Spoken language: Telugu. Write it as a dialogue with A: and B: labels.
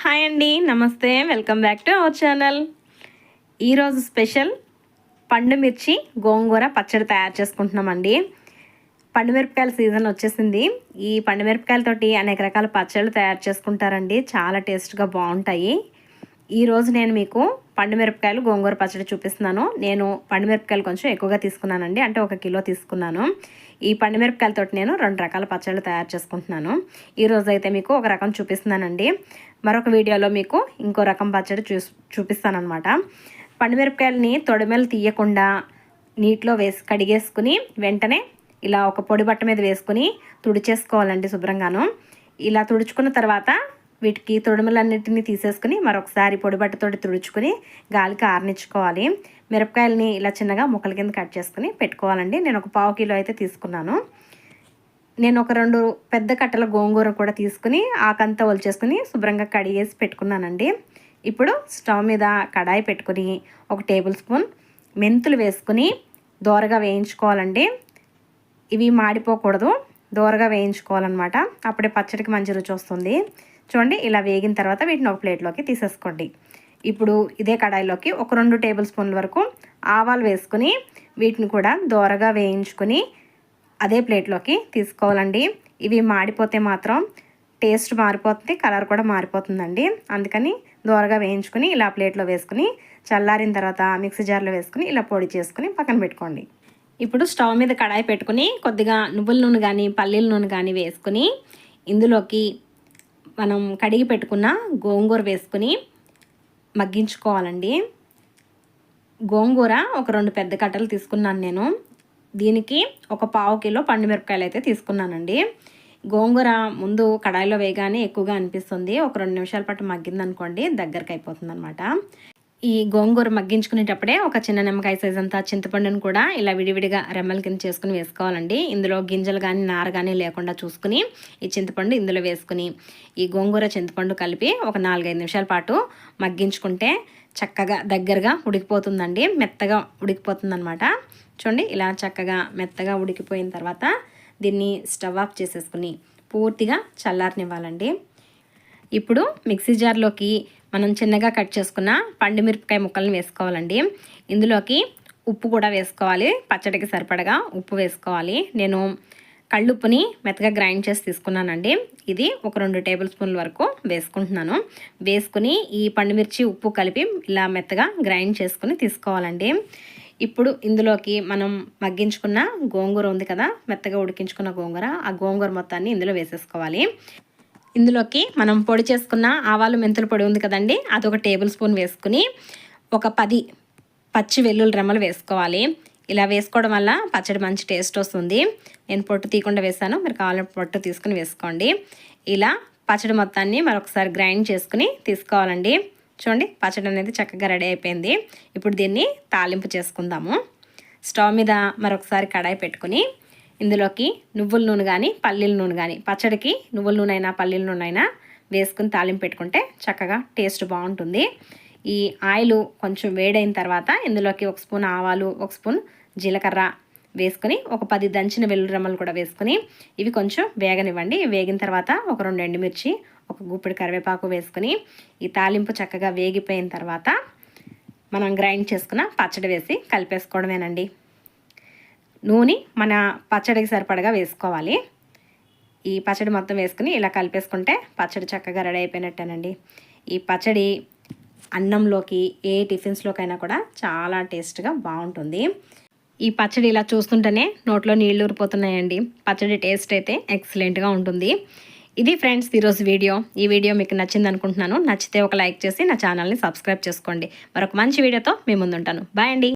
A: హాయ్ అండి నమస్తే. Welcome back to our channel. ఈరోజు స్పెషల్ పండు మిర్చి గోంగూర పచ్చడి తయారు చేసుకుంటున్నామండి. పండు మిరపకాయల సీజన్ వచ్చేసింది. ఈ పండు మిరపకాయలతోటి అనేక రకాల పచ్చళ్ళు తయారు చేసుకుంటారండి. చాలా టేస్ట్గా బాగుంటాయి. ఈరోజు నేను మీకు మిరపకాయలు గోంగూర పచ్చడి చూపిస్తున్నాను. నేను పండు మిరపకాయలు కొంచెం ఎక్కువగా తీసుకున్నానండి. అంటే ఒక కిలో తీసుకున్నాను. ఈ పండు మిరపకాయలతో నేను రెండు రకాల పచ్చళ్ళు తయారు చేసుకుంటున్నాను. ఈరోజు అయితే మీకు ఒక రకం చూపిస్తున్నానండి. మరొక వీడియోలో మీకు ఇంకో రకం పచ్చడి చూ చూపిస్తానమాట పండుమిరపకాయలని తొడిమెలు తీయకుండా నీటిలో వేసి కడిగేసుకుని వెంటనే ఇలా ఒక పొడి బట్ట మీద వేసుకుని తుడిచేసుకోవాలండి శుభ్రంగాను. ఇలా తుడుచుకున్న తర్వాత వీటికి తొడిమలన్నిటిని తీసేసుకుని మరొకసారి పొడి బట్టతోటి తుడుచుకుని గాలికి ఆరనిచ్చుకోవాలి. మిరపకాయలని ఇలా చిన్నగా ముక్కల కింద కట్ చేసుకుని పెట్టుకోవాలండి. నేను ఒక పావు కిలో అయితే తీసుకున్నాను. నేను ఒక రెండు పెద్ద కట్టల గోంగూర కూడా తీసుకుని ఆకంతా ఒలిచేసుకుని శుభ్రంగా కడిగేసి పెట్టుకున్నానండి. ఇప్పుడు స్టవ్ మీద కడాయి పెట్టుకుని ఒక టేబుల్ స్పూన్ మెంతులు వేసుకుని దోరగా వేయించుకోవాలండి. ఇవి మాడిపోకూడదు. దోరగా వేయించుకోవాలన్నమాట. అప్పుడే పచ్చడికి మంచి రుచి వస్తుంది. చూడండి ఇలా వేగిన తర్వాత వీటిని ఒక ప్లేట్లోకి తీసేసుకోండి. ఇప్పుడు ఇదే కడాయిలోకి ఒక రెండు టేబుల్ స్పూన్ల వరకు ఆవాలు వేసుకుని వీటిని కూడా దోరగా వేయించుకుని అదే ప్లేట్లోకి తీసుకోవాలండి. ఇవి మాడిపోతే మాత్రం టేస్ట్ మారిపోతుంది కలర్ కూడా మారిపోతుందండి. అందుకని దోరగా వేయించుకుని ఇలా ప్లేట్లో వేసుకుని చల్లారిన తర్వాత మిక్సీ జార్లో వేసుకుని ఇలా పొడి చేసుకుని పక్కన పెట్టుకోండి. ఇప్పుడు స్టవ్ మీద కడాయి పెట్టుకుని కొద్దిగా నువ్వుల నూనె కానీ పల్లీల నూనె కానీ వేసుకుని ఇందులోకి మనం కడిగి పెట్టుకున్న గోంగూర వేసుకుని మగ్గించుకోవాలండి. గోంగూర ఒక రెండు పెద్ద కట్టలు తీసుకున్నాను నేను. దీనికి ఒక పావు కిలో పండు మిరపకాయలు అయితే తీసుకున్నానండి. గోంగూర ముందు కడాయిలో వేయగానే ఎక్కువగా అనిపిస్తుంది. ఒక రెండు నిమిషాల పాటు మగ్గిందనుకోండి దగ్గరకు అయిపోతుంది అనమాట ఈ గోంగూర మగ్గించుకునేటప్పుడే ఒక చిన్న నిమ్మకాయ సైజ్ అంతా చింతపండును కూడా ఇలా విడివిడిగా రెమ్మల కింద చేసుకుని వేసుకోవాలండి. ఇందులో గింజలు కానీ నార కానీ లేకుండా చూసుకుని ఈ చింతపండు ఇందులో వేసుకుని ఈ గోంగూర చింతపండు కలిపి ఒక నాలుగైదు నిమిషాల పాటు మగ్గించుకుంటే చక్కగా దగ్గరగా ఉడికిపోతుందండి. మెత్తగా ఉడికిపోతుందనమాట చూడండి ఇలా చక్కగా మెత్తగా ఉడికిపోయిన తర్వాత దీన్ని స్టవ్ ఆఫ్ చేసేసుకుని పూర్తిగా చల్లారనివ్వాలండి. ఇప్పుడు మిక్సీ జార్లోకి మనం చిన్నగా కట్ చేసుకున్న పండు మిరపకాయ ముక్కలను వేసుకోవాలండి. ఇందులోకి ఉప్పు కూడా వేసుకోవాలి. పచ్చడికి సరిపడగా ఉప్పు వేసుకోవాలి. నేను కళ్ళుప్పుని మెత్తగా గ్రైండ్ చేసి తీసుకున్నానండి. ఇది ఒక రెండు టేబుల్ స్పూన్ల వరకు వేసుకుంటున్నాను. వేసుకుని ఈ పండుమిర్చి ఉప్పు కలిపి ఇలా మెత్తగా గ్రైండ్ చేసుకుని తీసుకోవాలండి. ఇప్పుడు ఇందులోకి మనం మగ్గించుకున్న గోంగూర ఉంది కదా మెత్తగా ఉడికించుకున్న గోంగూర ఆ గోంగూర మొత్తాన్ని ఇందులో వేసేసుకోవాలి. ఇందులోకి మనం పొడి చేసుకున్న ఆవాలు మెంతుల పొడి ఉంది కదండి. అదొక టేబుల్ స్పూన్ వేసుకుని ఒక పది పచ్చి వెల్లుల్లి రెమ్మలు వేసుకోవాలి. ఇలా వేసుకోవడం వల్ల పచ్చడి మంచి టేస్ట్ వస్తుంది. నేను పొట్టు తీయకుండా వేసాను మీరు కావాలంటే పొట్టు తీసుకుని వేసుకోండి. ఇలా పచ్చడి మొత్తాన్ని మరొకసారి గ్రైండ్ చేసుకుని తీసుకోవాలండి. చూడండి పచ్చడి అనేది చక్కగా రెడీ అయిపోయింది. ఇప్పుడు దీన్ని తాలింపు చేసుకుందాము. స్టవ్ మీద మరొకసారి కడాయి పెట్టుకుని ఇందులోకి నువ్వుల నూనె కానీ పల్లీల నూనె కానీ పచ్చడికి నువ్వుల నూనె అయినా పల్లీల నూనె అయినా వేసుకుని తాలింపు పెట్టుకుంటే చక్కగా టేస్ట్ బాగుంటుంది. ఈ ఆయిల్ కొంచెం వేడైన తర్వాత ఇందులోకి ఒక స్పూన్ ఆవాలు ఒక స్పూన్ జీలకర్ర వేసుకొని ఒక పది దంచిన వెల్లుల్లి రెమ్మలు కూడా వేసుకుని ఇవి కొంచెం వేగనివ్వండి. వేగిన తర్వాత ఒక రెండు ఎండుమిర్చి ఒక గుప్పిడి కరివేపాకు వేసుకుని ఈ తాలింపు చక్కగా వేగిపోయిన తర్వాత మనం గ్రైండ్ చేసుకున్న పచ్చడి వేసి కలిపేసుకోవడమేనండి. నూనె మన పచ్చడికి సరిపడగా వేసుకోవాలి. ఈ పచ్చడి మొత్తం వేసుకుని ఇలా కలిపేసుకుంటే పచ్చడి చక్కగా రెడీ అయిపోయినట్టేనండి. ఈ పచ్చడి అన్నంలోకి ఏ టిఫిన్స్లోకైనా కూడా చాలా టేస్ట్గా బాగుంటుంది. ఈ పచ్చడి ఇలా చూస్తుంటేనే నోట్లో నీళ్ళు ఊరిపోతున్నాయండి. పచ్చడి టేస్ట్ అయితే ఎక్సలెంట్గా ఉంటుంది. ఇది ఫ్రెండ్స్ ఈరోజు వీడియో. ఈ వీడియో మీకు నచ్చింది అనుకుంటున్నాను. నచ్చితే ఒక లైక్ చేసి నా ఛానల్ని సబ్స్క్రైబ్ చేసుకోండి. మరొక మంచి వీడియోతో మీ ముందుంటాను. బాయ్ అండి!